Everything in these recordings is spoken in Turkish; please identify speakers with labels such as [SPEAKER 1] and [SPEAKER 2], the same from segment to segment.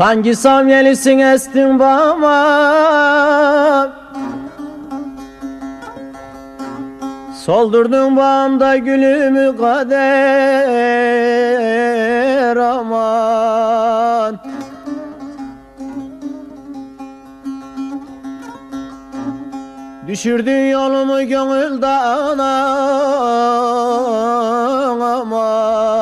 [SPEAKER 1] Sanki samyelisin estin bama Soldurdun bağımda gülümü kader aman. Düşürdün yolumu gönül dağına aman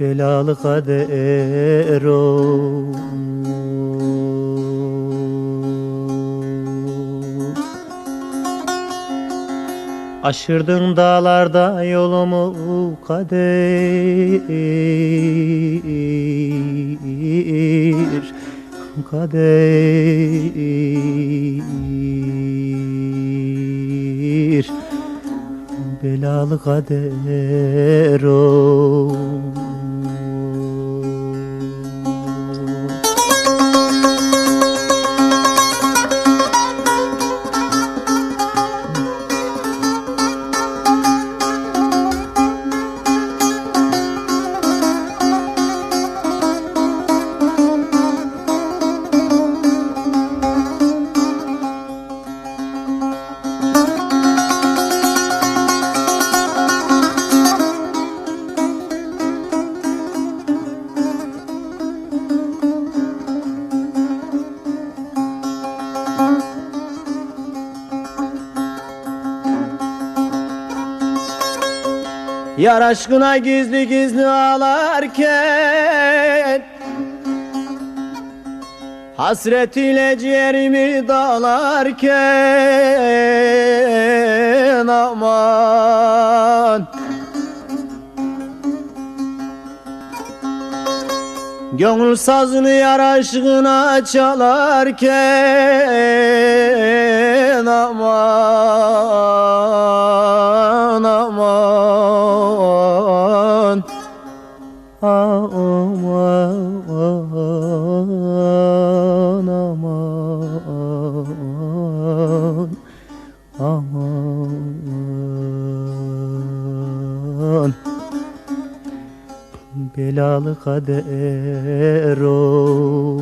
[SPEAKER 1] belalı kader o. Aşırdın dağlarda yolumu kader Kader. Belalı kader o Yar aşkına gizli gizli ağlarken Hasret ile ciğerimi dağlarken aman. Gönül sazını yar aşkına çalarken aman aman Belalı kader o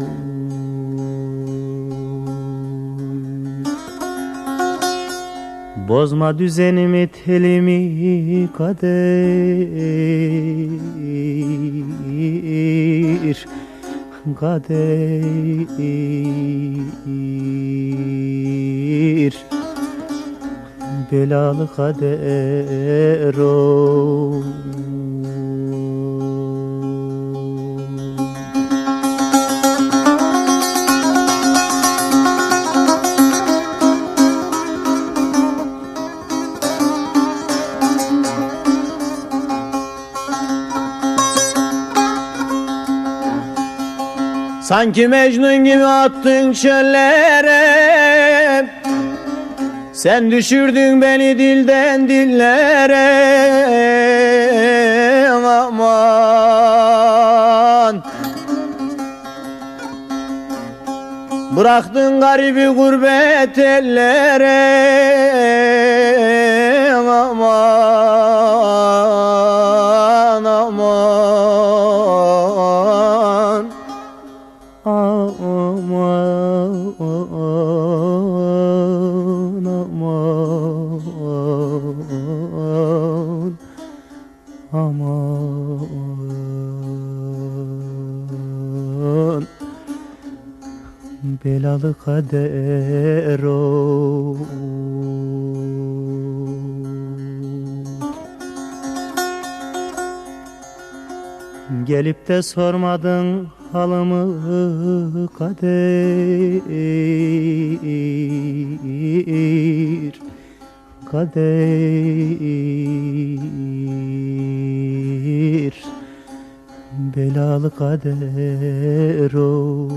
[SPEAKER 1] Bozma düzenimi telimi kader Kader. Belalı kader o Sanki Mecnun gibi attın çöllere. Sen düşürdün beni dilden dillere. Aman Bıraktın garibi gurbet ellere aman aman Belalı kader o. Gelip de sormadın halımı kader Kader. Belalı kader o